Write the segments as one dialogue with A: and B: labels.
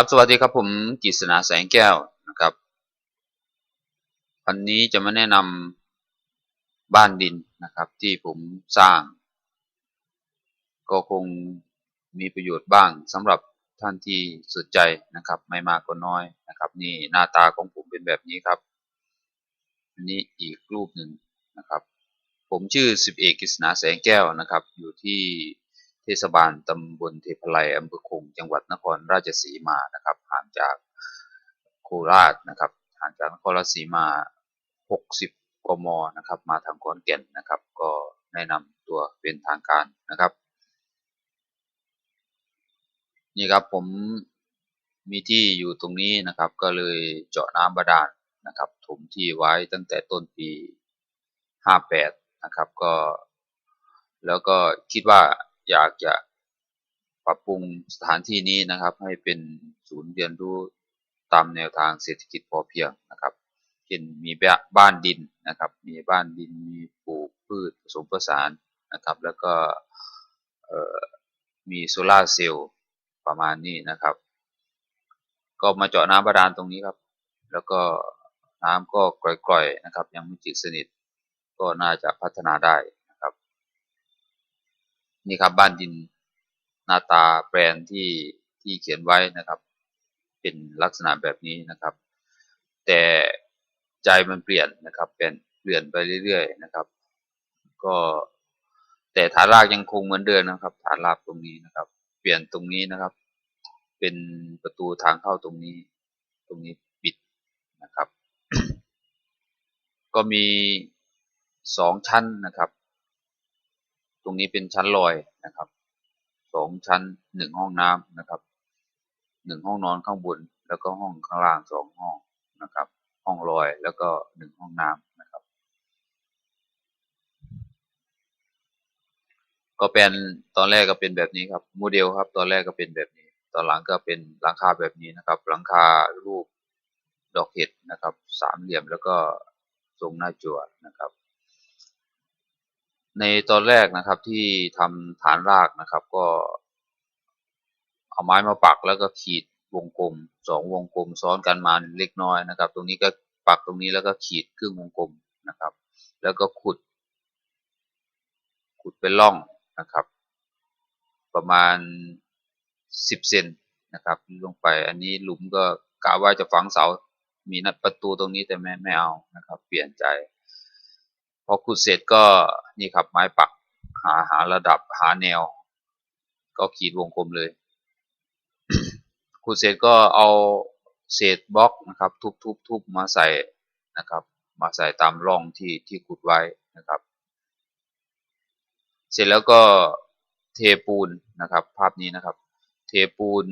A: ครับสวัสดีครับผมกิษณาแสงแก้วนะครับ วันนี้จะมาแนะนำบ้านดินนะครับที่ผมสร้าง ก็คงมีประโยชน์บ้างสำหรับท่านที่สนใจนะครับ ไม่มากก็น้อยนะครับ นี่หน้าตาของผมเป็นแบบนี้ครับอันนี้อีกรูปหนึ่งนะครับ ผมชื่อสิบเอกกิษณาแสงแก้วนะครับ อยู่ที่ เทศบาลตำบลเทพไลอำเภอคงจังหวัดนครราชสีมานะครับห่างจากโคราชนะครับห่างจากนครราชสีมา 60กมนะครับมาทางขอนแก่นนะครับก็แนะนำตัวเป็นทางการนะครับ นี่ครับผมมีที่อยู่ตรงนี้นะครับก็เลยเจาะน้ำบาดาลนะครับถมที่ไว้ตั้งแต่ต้นปี 58 นะครับก็แล้วก็คิดว่า อยากจะปรับปรุงสถานที่นี้นะครับ ให้เป็นศูนย์เรียนรู้ตามแนวทางเศรษฐกิจพอเพียงนะครับ เช่นมีบ้านดินนะครับ มีบ้านดินมีปลูกพืชผสมผสานนะครับ แล้วก็มีโซลาร์เซลล์ประมาณนี้นะครับ ก็มาเจาะน้ำบาดาลตรงนี้ครับ แล้วก็น้ำก็กร่อยๆนะครับ ยังไม่จิตสนิทก็น่าจะพัฒนาได้ นี่ครับบ้านดินหน้าตาแบรนที่ที่เขียนไว้นะครับ เป็นลักษณะแบบนี้นะครับ แต่ใจมันเปลี่ยนนะครับเป็นเปลี่ยนไปเรื่อยๆนะครับ ก็แต่ฐานรากยังคงเหมือนเดิมนะครับ ฐานรากตรงนี้นะครับ เปลี่ยนตรงนี้นะครับ เป็นประตูทางเข้าตรงนี้ ตรงนี้ปิดนะครับ ก็มีสองชั้นนะครับ ตรงนี้เป็นชั้นลอยนะครับสองชั้นหนึ่งห้องน้ำนะครับหนึ่งห้องนอนข้างบน แล้วก็ห้องข้างล่างสองห้องนะครับ ห้องลอยแล้วก็หนึ่งห้องน้ำนะครับ ก็เป็นตอนแรกก็เป็นแบบนี้ครับโมเดลครับ ตอนแรกก็เป็นแบบนี้ ตอนหลังก็เป็นหลังคาแบบนี้นะครับ หลังคารูปดอกเห็ดนะครับ สามเหลี่ยมแล้วก็ทรงหน้าจั่วนะครับ ในตอนแรกนะครับที่ทำฐานรากนะครับ ก็ เอาไม้มาปักแล้วก็ขีดวงกลมสองวงกลมซ้อนกันมาเล็กน้อยนะครับ ตรงนี้ก็ปักตรงนี้แล้วก็ขีดครึ่งวงกลมนะครับ แล้วก็ขุด ขุดเป็นร่องนะครับ ประมาณสิบเซนนะครับ ลงไปอันนี้หลุมก็กะว่าจะฝังเสา มีนัดประตูตรงนี้แต่ไม่ไม่เอานะครับ เปลี่ยนใจ พอขุดเสร็จก็นี่ครับไม้ปักหาหาระดับหาแนว ก็ขีดวงกลมเลยขุดเสร็จก็เอาเศษบล็อกนะครับ ทุบทุบทุบมาใส่นะครับ มาใส่ตามร่องที่ที่ขุดไว้นะครับ เสร็จแล้วก็เทปูนนะครับ ภาพนี้นะครับ เทปูน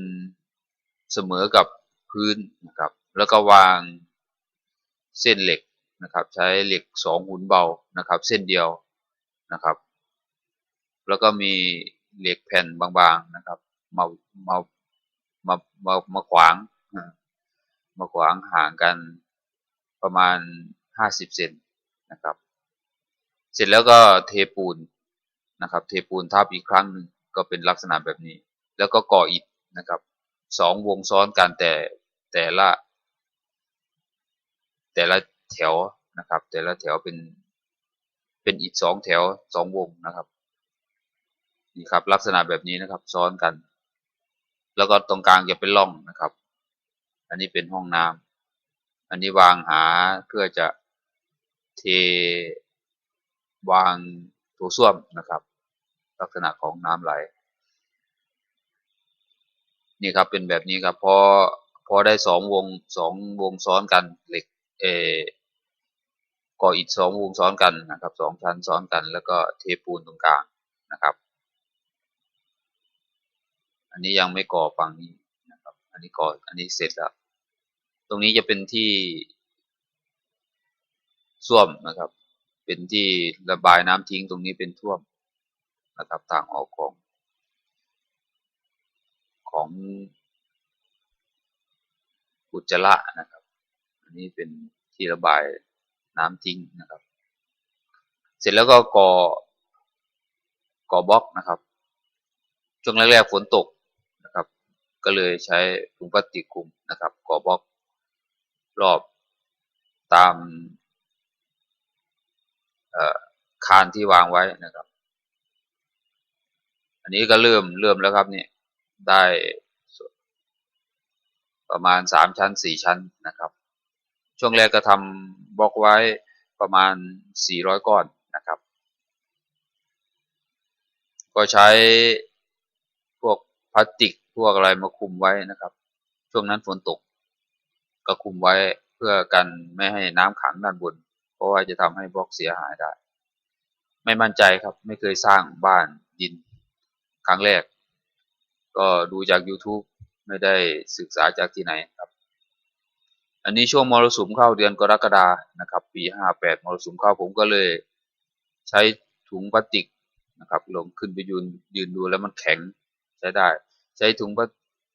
A: เสมอกับพื้นนะครับ แล้วก็วางเส้นเหล็ก นะครับใช้เหล็กสองหุ่นเบานะครับ เส้นเดียวนะครับ แล้วก็มีเหล็กแผ่นบางๆนะครับมามามามามาขวางมาขวางห่างกันประมาณห้าสิบเซนนะครับ เสร็จแล้วก็เทปูนนะครับ เทปูนทับอีกครั้งหนึ่งก็เป็นลักษณะแบบนี้ แล้วก็ก่ออิฐนะครับสองวงซ้อนกันแต่แต่ละ แต่ละ แถวนะครับ แต่ละแถวเป็นเป็นอีกสองแถวสองวงนะครับนี่ครับลักษณะแบบนี้นะครับ ซ้อนกัน แล้วก็ตรงกลางจะเป็นร่องนะครับ อันนี้เป็นห้องน้ำอันนี้วางหาเพื่อจะเทวางโถส้วมนะครับ ลักษณะของน้ำไหล นี่ครับเป็นแบบนี้ครับพอพอได้สองวงสองวงซ้อนกันเหล็กเอ ก่ออิฐสองวงซ้อนกันนะครับสองชั้นซ้อนกัน แล้วก็เทปูนตรงกลางนะครับ อันนี้ยังไม่ก่อฝั่งนี้นะครับ อันนี้ก่ออันนี้เสร็จแล้ว ตรงนี้จะเป็นที่ส้วมนะครับ เป็นที่ระบายน้ำทิ้งตรงนี้เป็นท่วมนะครับทางออกของของอุจจาระนะครับ อันนี้เป็นที่ระบาย น้ำทิ้งนะครับ เสร็จแล้วก็ก่อก่อบล็อกนะครับ ช่วงแรกๆฝนตกนะครับ ก็เลยใช้ถุงพลาสติกคลุมนะครับ ก่อบล็อกรอบตามคานที่วางไว้นะครับ อันนี้ก็เริ่มเริ่มแล้วครับเนี่ยได้ประมาณสามชั้นสี่ชั้นนะครับ ช่วงแรกก็ทำ บล็อกไว้ประมาณสี่ร้อยก้อนนะครับ ก็ใช้พวกพลาสติกพวกอะไรมาคุมไว้นะครับ ช่วงนั้นฝนตกก็คุมไว้เพื่อกันไม่ให้น้ำขังด้านบน เพราะว่าจะทำให้บล็อกเสียหายได้ ไม่มั่นใจครับไม่เคยสร้างบ้านดินครั้งแรก ก็ดูจาก YouTube ไม่ได้ศึกษาจากที่ไหนครับ อันนี้ช่วงมรสุมเข้าเดือนกรกฎานะครับ ปีห้าแปดมรสุมเข้าผมก็เลยใช้ถุงพลาสติกนะครับ ลงขึ้นไปยืนยืนดูแล้วมันแข็งใช้ได้ ใช้ถุงพลา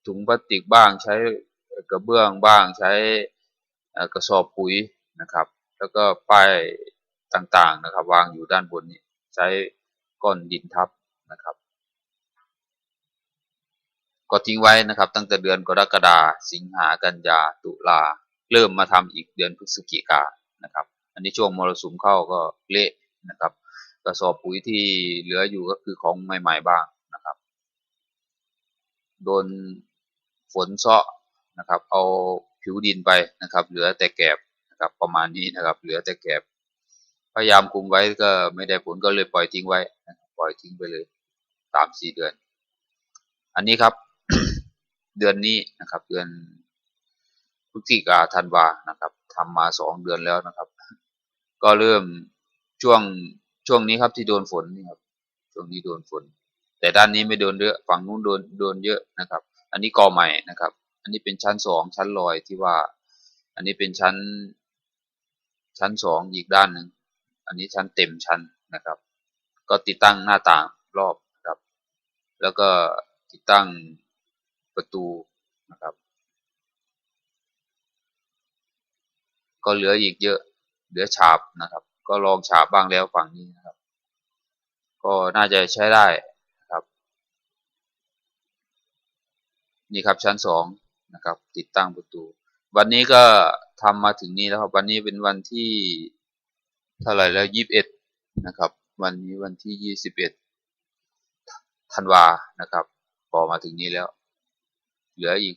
A: ถุงพลาสติกบ้าง ใช้กระเบื้องบ้าง ใช้กระสอบปุ๋ยนะครับ แล้วก็ป้ายต่างๆนะครับ วางอยู่ด้านบนนี้ ใช้ก้อนดินทับนะครับ ก็ทิ้งไว้นะครับ ตั้งแต่เดือนกรกฎาสิงหากันยาตุลา เริ่มมาทำอีกเดือนพฤศจิกานะครับ อันนี้ช่วงมรสุมเข้าก็เละนะครับกระสอบปุ๋ยที่เหลืออยู่ก็คือของใหม่ๆบ้างนะครับ โดนฝนเซาะนะครับ เอาผิวดินไปนะครับ เหลือแต่แกบนะครับประมาณนี้นะครับ เหลือแต่แกบพยายามคุมไว้ก็ไม่ได้ผลก็เลยปล่อยทิ้งไว้ปล่อยทิ้งไปเลยสามสี่เดือน อันนี้ครับ เดือนนี้นะครับ เดือน พฤศจิกาธันวานะครับทำมาสองเดือนแล้วนะครับ ก็เริ่มช่วงช่วงนี้ครับที่โดนฝนนี่ครับช่วงนี้โดนฝน แต่ด้านนี้ไม่โดนเยอะฝั่งนู้นโดนโดนเยอะนะครับ อันนี้กอใหม่นะครับ อันนี้เป็นชั้นสองชั้นลอยที่ว่า อันนี้เป็นชั้น ชั้นสองอีกด้านหนึ่งอันนี้ชั้นเต็มชั้นนะครับ ก็ติดตั้งหน้าต่างรอบครับ แล้วก็ติดตั้งประตูนะครับ ก็เหลืออีกเยอะ เหลือฉาบนะครับ ก็ลองฉาบบ้างแล้วฝั่งนี้นะครับ ก็น่าจะใช้ได้ครับ นี่ครับชั้นสองนะครับ ติดตั้งประตู วันนี้ก็ทำมาถึงนี้แล้วครับ วันนี้เป็นวันที่เท่าไหร่แล้วยี่สิบเอ็ดนะครับ วันนี้วันที่ยี่สิบเอ็ดธันวานะครับพอมาถึงนี้แล้ว เหลืออีก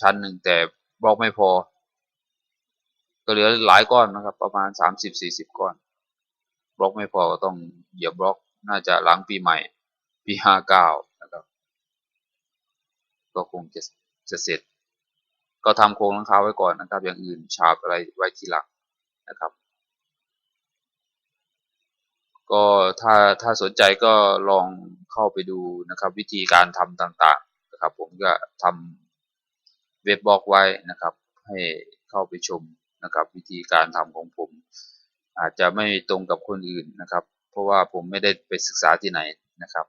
A: ชั้นหนึ่งแต่บล็อกไม่พอ ก็เหลือหลายก้อนนะครับ ประมาณสามสิบสี่สิบก้อนบล็อกไม่พอก็ต้องเหยียบบล็อกน่าจะหลังปีใหม่ ปีห้าเก้านะครับ ก็คงจะจะเสร็จ ก็ทำโครงหลังคาไว้ก่อนนะครับ อย่างอื่นฉาบอะไรไว้ทีหลังนะครับ ก็ถ้าถ้าสนใจก็ลองเข้าไปดูนะครับ วิธีการทำต่างๆนะครับ ผมก็ทำเว็บบล็อกไว้นะครับ ให้เข้าไปชม นะครับ วิธีการทำของผม อาจจะไม่ตรงกับคนอื่นนะครับ เพราะว่าผมไม่ได้ไปศึกษาที่ไหนนะครับ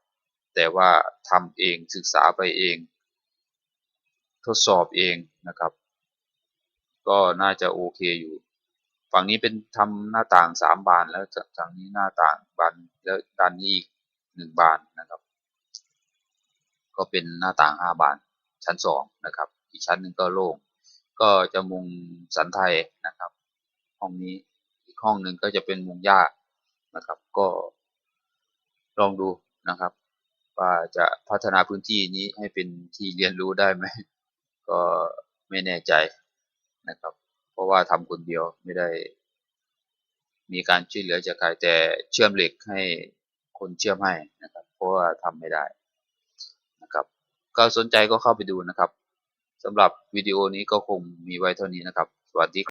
A: แต่ว่าทำเองศึกษาไปเอง ทดสอบเองนะครับ ก็น่าจะโอเคอยู่ ฝั่งนี้เป็นทำหน้าต่างสามบานแล้วฝั่งนี้หน้าต่างบานแล้วด้านนี้อีกหนึ่งบานนะครับ ก็เป็นหน้าต่างห้าบานชั้นสองนะครับ อีกชั้นหนึ่งก็โล่ง ก็จะมุงสันไทยนะครับ ห้องนี้อีกห้องหนึ่งก็จะเป็นมุงหญ้านะครับ ก็ลองดูนะครับ ว่าจะพัฒนาพื้นที่นี้ให้เป็นที่เรียนรู้ได้ไหมก็ไม่แน่ใจนะครับ เพราะว่าทำคนเดียวไม่ได้ มีการช่วยเหลือจากใครแต่เชื่อมเหล็กให้คนเชื่อมให้นะครับ เพราะว่าทำไม่ได้นะครับ ก็สนใจก็เข้าไปดูนะครับ สำหรับวิดีโอนี้ก็คงมีไว้เท่านี้นะครับ สวัสดี